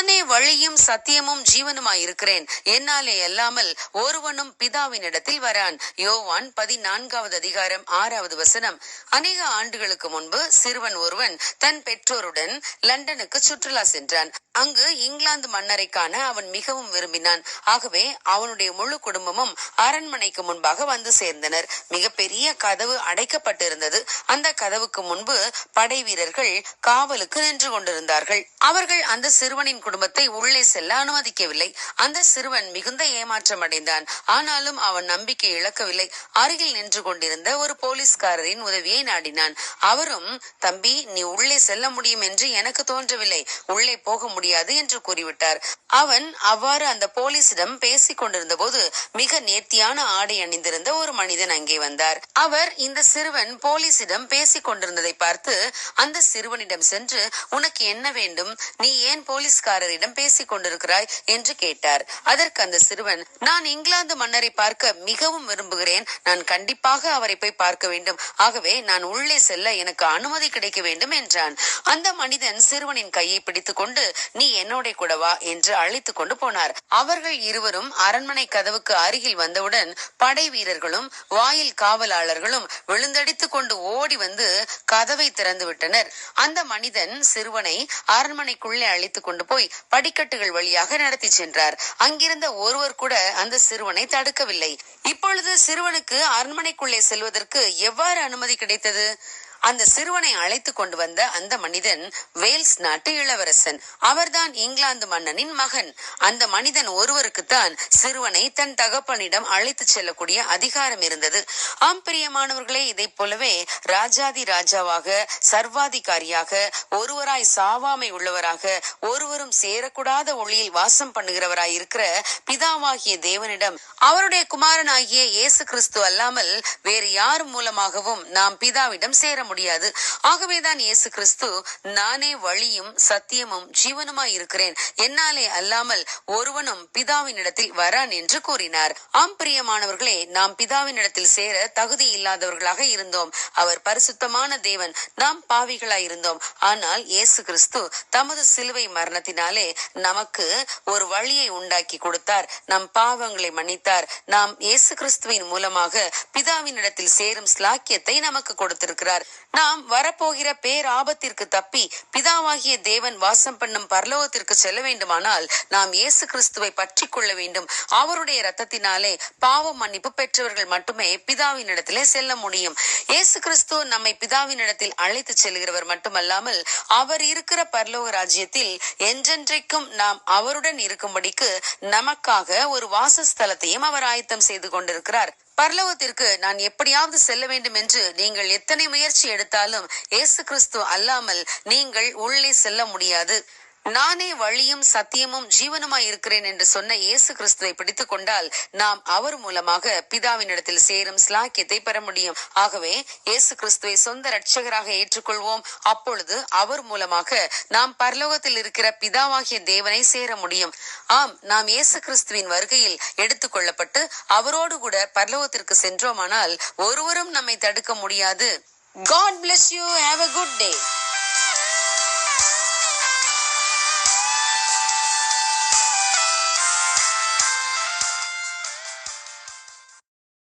வழியும் சத்தியமும் ஜீவனுமாயிருக்கிறேன் என்னாலே அல்லாமல் ஒருவனும் பிதாவினிடத்தில் வரான். யோவான் பதினான்காவது அதிகாரம் ஆறாவது வசனம். அநேக ஆண்டுகளுக்கு முன்பு சிறுவன் ஒருவன் தன் பெற்றோருடன் லண்டனுக்கு சுற்றுலா சென்றான். அங்கு இங்கிலாந்து மன்னரை காண அவன் மிகவும் விரும்பினான். ஆகவே அவனுடைய முழு குடும்பமும் அரண்மனைக்கு முன்பாக வந்து சேர்ந்தனர். மிகப்பெரிய கதவு அடைக்கப்பட்டிருந்தது. அந்த கதவுக்கு முன்பு படை வீரர்கள் காவலுக்கு நின்று கொண்டிருந்தார்கள். அவர்கள் அந்த சிறுவனின் குடும்பத்தை உள்ளே செல்ல அனுமதிக்கவில்லை. அந்த சிறுவன் மிகுந்த ஏமாற்றம் அடைந்தான். ஆனாலும் அவன் நம்பிக்கை இழக்கவில்லை. அருகில் நின்று கொண்டிருந்த ஒரு போலீஸ்காரரின் உதவியை நாடினான். அவரும் தம்பி நீ உள்ளே செல்ல முடியும் என்று எனக்கு தோன்றவில்லை. உள்ளே போக முடியாது என்று கூறிவிட்டார். அவன் அவ்வாறு அந்த போலீசிடம் பேசிக் கொண்டிருந்த போது மிக நேர்த்தியான ஆடை அணிந்திருந்த ஒரு மனிதன் அங்கே வந்தார். அவர் இந்த சிறுவன் போலீசிடம் பேசிக் கொண்டிருந்ததை பார்த்து அந்த சிறுவனிடம் சென்று உனக்கு என்ன வேண்டும்? நீ ஏன் போலீஸ்கார போலீஸ்காரரிடம் பேசிக் கொண்டிருக்கிறாய் என்று கேட்டார். அதற்கு அந்த சிறுவன் நான் இங்கிலாந்து மன்னரை பார்க்க மிகவும் விரும்புகிறேன். நான் கண்டிப்பாக அவரை போய் பார்க்க வேண்டும். ஆகவே நான் உள்ளே செல்ல எனக்கு அனுமதி கிடைக்க வேண்டும் என்றான். அந்த மனிதன் சிறுவனின் கையை பிடித்துக் கொண்டு நீ என்னோட கூட வா என்று அழைத்துக் கொண்டு போனார். அவர்கள் இருவரும் அரண்மனை கதவுக்கு அருகில் வந்தவுடன் படை வீரர்களும் வாயில் காவலாளர்களும் விழுந்தடித்துக் கொண்டு ஓடி வந்து கதவை திறந்து விட்டனர். அந்த மனிதன் சிறுவனை அரண்மனைக்குள்ளே அழைத்துக் கொண்டு போய் படிக்கட்டுகள் வழியாக நடத்தி சென்றார். அங்கிருந்த ஒருவர் கூட அந்த சிறுவனை தடுக்கவில்லை. இப்பொழுது சிறுவனுக்கு அரண்மனைக்குள்ளே செல்வதற்கு எவ்வாறு அனுமதி கிடைத்தது? அந்த சிறுவனை அழைத்து கொண்டு வந்த அந்த மனிதன் வேல்ஸ் நாட்டு இளவரசன். அவர்தான் இங்கிலாந்து மன்னனின் மகன். அந்த மனிதன் ஒருவருக்குத்தான் சிறுவனை தன் தகப்பனிடம் அழைத்து செல்லக்கூடிய அதிகாரம் இருந்தது. ஆம் பிரியமானவர்களே இதை போலவே ராஜாதி ராஜாவாக சர்வாதிகாரியாக ஒருவராய் சாவாமை உள்ளவராக ஒருவரும் சேரக்கூடாத ஒளியில் வாசம் பண்ணுகிறவராய் இருக்கிற பிதாவாகிய தேவனிடம் அவருடைய குமாரனாகிய இயேசு கிறிஸ்து அல்லாமல் வேறு யார் மூலமாகவும் நாம் பிதாவிடம் சேர முடியாது. ஆகவேதான் இயேசு கிறிஸ்து நானே வழியும் சத்தியமும் ஜீவனுமாய் இருக்கிறேன். என்னாலே அல்லாமல் ஒருவனும் பிதாவின் இடத்தில் வரான் என்று கூறினார். ஆம் பிரியமானவர்களே நாம் பிதாவின் இடத்தில் சேர தகுதி இல்லாதவர்களாக இருந்தோம். அவர் பரிசுத்தமான தேவன் நாம் பாவிகளாய் இருந்தோம். ஆனால் இயேசு கிறிஸ்து தமது சிலுவை மரணத்தினாலே நமக்கு ஒரு வழியை உண்டாக்கி கொடுத்தார். நம் பாவங்களை மன்னித்தார். நாம் இயேசு கிறிஸ்துவின் மூலமாக பிதாவின் இடத்தில் சேரும் ஸ்லாக்கியத்தை நமக்கு கொடுத்திருக்கிறார். நாம் வரப்போகிற பேராபத்திற்கு தப்பி பிதாவாகிய தேவன் வாசம் பண்ணும் பரலோகத்திற்கு செல்ல வேண்டுமானால் நாம் இயேசு கிறிஸ்துவை பற்றி கொள்ள வேண்டும். அவருடைய ரத்தத்தினாலே பாவ மன்னிப்பு பெற்றவர்கள் மட்டுமே பிதாவின் இடத்திலே செல்ல முடியும். இயேசு கிறிஸ்து நம்மை பிதாவின் இடத்தில் அழைத்து செல்கிறவர் மட்டுமல்லாமல் அவர் இருக்கிற பரலோக ராஜ்யத்தில் என்றென்றைக்கும் நாம் அவருடன் இருக்கும்படிக்கு நமக்காக ஒரு வாசஸ்தலத்தையும் அவர் ஆயத்தம் செய்து கொண்டிருக்கிறார். பரலோகத்திற்கு நான் எப்படியாவது செல்ல வேண்டும் என்று நீங்கள் எத்தனை முயற்சி எடுத்தாலும் இயேசு கிறிஸ்து அல்லாமல் நீங்கள் உள்ளே செல்ல முடியாது. நானே வழியும் சத்தியமும் ஜீவனுமாய் இருக்கிறேன் என்று சொன்ன இயேசு கிறிஸ்துவை பிடித்துக் கொண்டால் நாம் அவர் மூலமாக பிதாவினிடத்தில் சேரும் ஸ்லாக்கியத்தை பெற முடியும். ஆகவே இயேசு கிறிஸ்துவை சொந்த இரட்சகராக ஏற்றுக்கொள்வோம். அப்பொழுது அவர் மூலமாக நாம் பரலோகத்தில் இருக்கிற பிதாவாகிய தேவனை சேர முடியும். ஆம் நாம் இயேசு கிறிஸ்துவின் வருகையில் எடுத்துக் கொள்ளப்பட்டு அவரோடு கூட பரலோகத்திற்கு சென்றோமானால் ஒருவரும் நம்மை தடுக்க முடியாது. God bless you have a good day